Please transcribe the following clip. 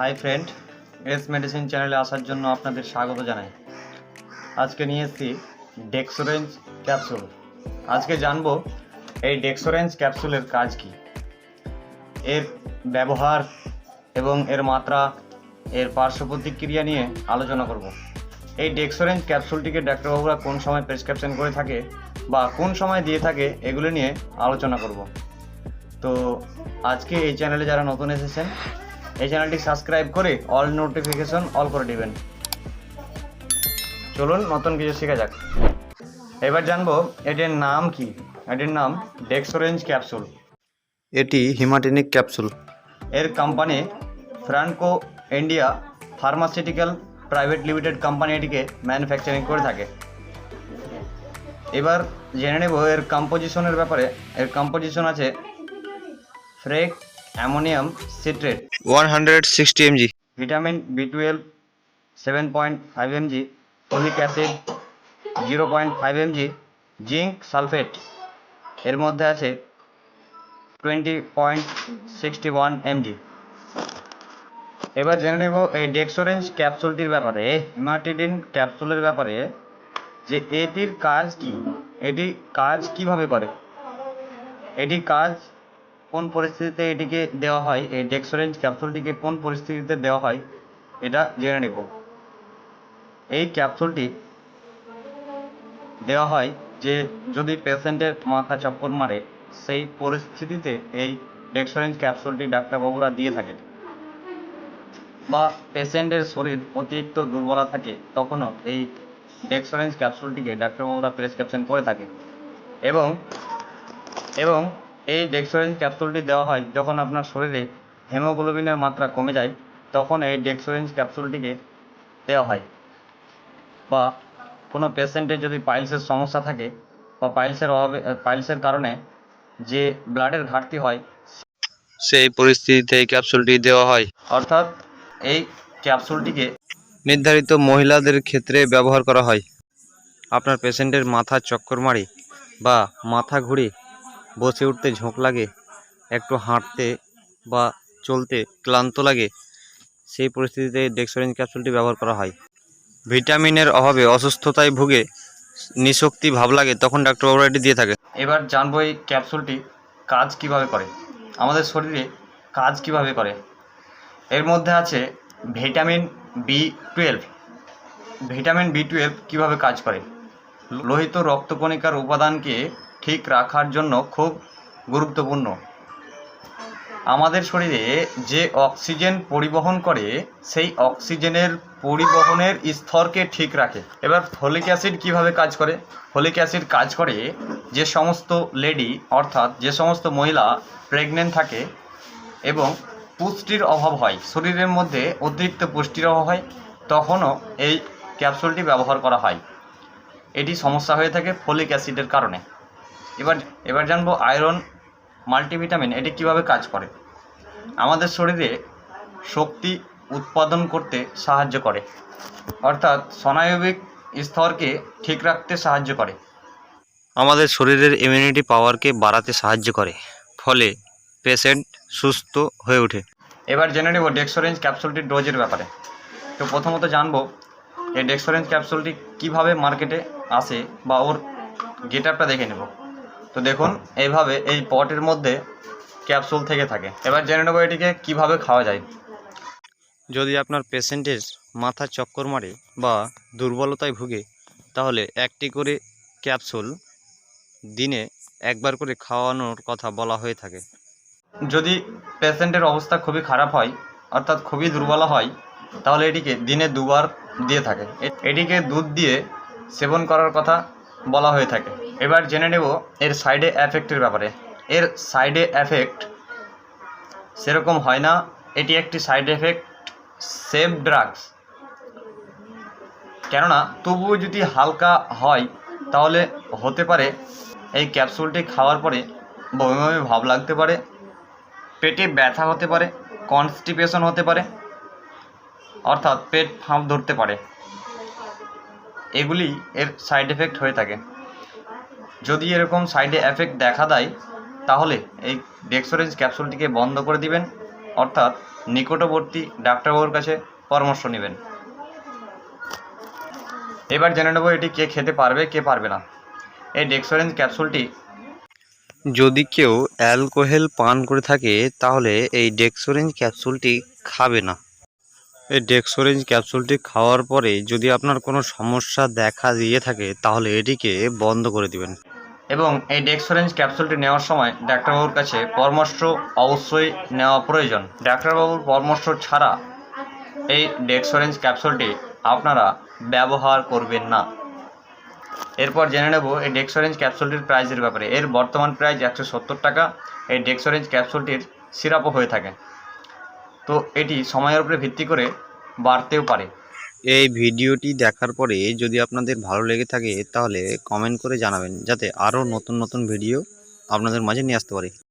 Hi friend S medicine চ্যানেলে আসার জন্য আপনাদের স্বাগত জানাই। আজকে নিয়ে এসেছি ডেক্সোরেঞ্জ ক্যাপসুল আজকে জানব এই ডেক্সোরেঞ্জ ক্যাপসুলের কাজ কি, এর ব্যবহার এবং এর মাত্রা, এর পার্শ্ব প্রতিক্রিয়া নিয়ে আলোচনা করব। এই ডেক্সোরেঞ্জ ক্যাপসুলটিকে ডাক্তারবাবুরা কোন সময় প্রেসক্রিপশন করে থাকে বা কোন সময় দিয়ে থাকে, এগুলো নিয়ে আলোচনা করব। তো আজকে এই চ্যানেলে যারা নতুন এসেছেন এই চ্যানেলটি সাবস্ক্রাইব করে অল নোটিফিকেশন অল করে দিবেন। চলুন নতুন কিছু শেখা যাক। এবার জানব এটির নাম কি? এটির নাম ডেক্সোরেঞ্জ ক্যাপসুল। এটি হিমাটিনিক ক্যাপসুল। এর company Franco India pharmaceutical private limited company এটিকে ম্যানুফ্যাকচারিং করে থাকে। এবার জেনে নেব এর কম্পোজিশনের ব্যাপারে। এর কম্পোজিশন আছে ferric ammonium citrate. One hundred sixty MG vitamin B twelve seven point five MG folic acid zero point five MG zinc sulphate. এর মধ্যে আছে twenty point sixty one MG এবার জেনে নেব এই ডেক্সোরেঞ্জ ক্যাপসুলটির ব্যাপারে হিমাটিডিন ক্যাপসুলের ব্যাপারে যে এটির কাজ কি? এটি কাজ কীভাবে করে? এটি কাজ কোন পরিস্থিতিতে এটিকে দেওয়া হয়, এই ডেক্সোরেঞ্জ ক্যাপসুলটিকে কোন পরিস্থিতিতে দেওয়া হয়, এটা জেনে নেব। এই ক্যাপসুলটি দেওয়া হয় যে, যদি পেশেন্টের মাথা চক্কর মারে, সেই পরিস্থিতিতে এই ডেক্সোরেঞ্জ ক্যাপসুলটি ডাক্তারবাবুরা দিয়ে থাকে বা পেশেন্টের শরীর অতিরিক্ত দুর্বলা থাকে, তখনও এই ডেক্সোরেঞ্জ ক্যাপসুলটিকে ডাক্তারবাবুরা প্রেসক্রিপশন করে থাকে এবং এবং এই ডেক্সোরেঞ্জ ক্যাপসুলটি দেওয়া হয় যখন আপনার শরীরে হেমোগ্লোবিনের মাত্রা কমে যায় তখন এই ডেক্সোরেঞ্জ ক্যাপসুলটিকে দেওয়া হয়। বা কোনো পেশেন্টের যদি পাইলসের সমস্যা থাকে বা পাইলসের অভাবে পাইলসের কারণে যে ব্লাডের ঘাটতি হয় সেই পরিস্থিতিতে এই ক্যাপসুলটি দেওয়া হয়। অর্থাৎ এই ক্যাপসুলটিকে নির্ধারিত মহিলাদের ক্ষেত্রে ব্যবহার করা হয়। আপনার পেশেন্টের মাথা চক্কর মারে বা মাথা ঘুরে বসে উঠতে ঝোঁক লাগে, একটু হাঁটতে বা চলতে ক্লান্ত লাগে, সেই পরিস্থিতিতে ডেক্সোরেঞ্জ ক্যাপসুলটি ব্যবহার করা হয়। ভিটামিনের অভাবে অসুস্থতায় ভুগে নিশক্তি ভাব লাগে, তখন ডাক্তারবাবুরা এটি দিয়ে থাকে এবার জানব এই ক্যাপসুলটি কাজ কীভাবে করে, আমাদের শরীরে কাজ কীভাবে করে। এর মধ্যে আছে vitamin B twelve vitamin B twelve কীভাবে কাজ করে? লোহিত রক্তকণিকার উপাদানকে ঠিক রাখার জন্য খুব গুরুত্বপূর্ণ। আমাদের শরীরে যে অক্সিজেন পরিবহন করে, সেই অক্সিজেনের পরিবহনের স্তরকে ঠিক রাখে। এবার ফলিক অ্যাসিড কীভাবে কাজ করে? ফলিক অ্যাসিড কাজ করে যে সমস্ত লেডি, অর্থাৎ যে সমস্ত মহিলা প্রেগনেন্ট থাকে এবং পুষ্টির অভাব হয়, শরীরের মধ্যে অতিরিক্ত পুষ্টির অভাব হয়, তখনও এই ক্যাপসুলটি ব্যবহার করা হয়। এটি সমস্যা হয়ে থাকে ফলিক অ্যাসিডের কারণে। এবার এবার জানব আয়রন মাল্টিভিটামিন এটি কীভাবে কাজ করে? আমাদের শরীরে শক্তি উৎপাদন করতে সাহায্য করে। অর্থাৎ স্নায়বিক স্তরকে ঠিক রাখতে সাহায্য করে। আমাদের শরীরের ইমিউনিটি পাওয়ারকে বাড়াতে সাহায্য করে ফলে পেশেন্ট সুস্থ হয়ে ওঠে। এবার জেনে নেব ডেক্সোরেঞ্জ ক্যাপসুলটির ডোজের ব্যাপারে। তো প্রথমত জানব এই ডেক্সোরেঞ্জ ক্যাপসুলটি কীভাবে মার্কেটে আসে বা ওর গেট আপটা দেখে নেব। তো দেখুন এইভাবে এই পটের মধ্যে ক্যাপসুল থেকে থাকে। এবার জেনে নেব এটিকে কীভাবে খাওয়া যায়। যদি আপনার পেশেন্টের মাথা চক্কর মারে বা দুর্বলতায় ভুগে তাহলে একটি করে ক্যাপসুল দিনে একবার করে খাওয়ানোর কথা বলা হয়ে থাকে। যদি পেশেন্টের অবস্থা খুবই খারাপ হয় অর্থাৎ খুবই দুর্বল হয় তাহলে এটিকে দিনে দুবার দিয়ে থাকে। এটিকে দুধ দিয়ে সেবন করার কথা বলা হয়ে থাকে। এবার জেনে নেব এর সাইডে এফেক্টের ব্যাপারে। এর সাইডে এফেক্ট সেরকম হয় না। এটি একটি সাইড এফেক্ট সেফ ড্রাগস কেননা, তবুও যদি হালকা হয়, তাহলে হতে পারে এই ক্যাপসুলটি খাওয়ার পরে বমি বমি ভাব লাগতে পারে, পেটে ব্যথা হতে পারে কনস্টিপেশন হতে পারে, অর্থাৎ পেট ফাঁপ ধরতে পারে। এগুলি এর সাইড এফেক্ট হয়ে থাকে। যদি এরকম সাইডে এফেক্ট দেখা দেয়, তাহলে এই ডেক্সোরেঞ্জ ক্যাপসুলটিকে বন্ধ করে দিবেন, অর্থাৎ নিকটবর্তী ডাক্তারবাবুর কাছে পরামর্শ নেবেন। এবার জেনে নেব এটি কে খেতে পারবে, কে পারবে না। এই ডেক্সোরেঞ্জ ক্যাপসুলটি যদি কেউ অ্যালকোহল পান করে থাকে, তাহলে এই ডেক্সোরেঞ্জ ক্যাপসুলটি খাবে না। এই ডেক্সোরেঞ্জ ক্যাপসুলটি খাওয়ার পরে যদি আপনার কোনো সমস্যা দেখা দিয়ে থাকে, তাহলে এটিকে বন্ধ করে দিবেন। এবং এই ডেক্সোরেঞ্জ ক্যাপসুলটি নেওয়ার সময় ডাক্তারবাবুর কাছে পরামর্শ অবশ্যই নেওয়া প্রয়োজন। ডাক্তারবাবুর পরামর্শ ছাড়া এই ডেক্সোরেঞ্জ ক্যাপসুলটি আপনারা ব্যবহার করবেন না। এরপর জেনে নেব এই ডেক্সোরেঞ্জ ক্যাপসুলটির প্রাইসের ব্যাপারে। এর বর্তমান প্রাইস একশো সত্তর টাকা। এই ডেক্সোরেঞ্জ ক্যাপসুলটির সিরাপও হয়ে থাকে। তো এটি সময়ের উপরে ভিত্তি করে বাড়তেও পারে। এই ভিডিওটি দেখার পরে যদি আপনাদের ভালো লেগে থাকে তাহলে কমেন্ট করে জানাবেন, যাতে আরও নতুন নতুন ভিডিও আপনাদের মাঝে নিয়ে আসতে পারি।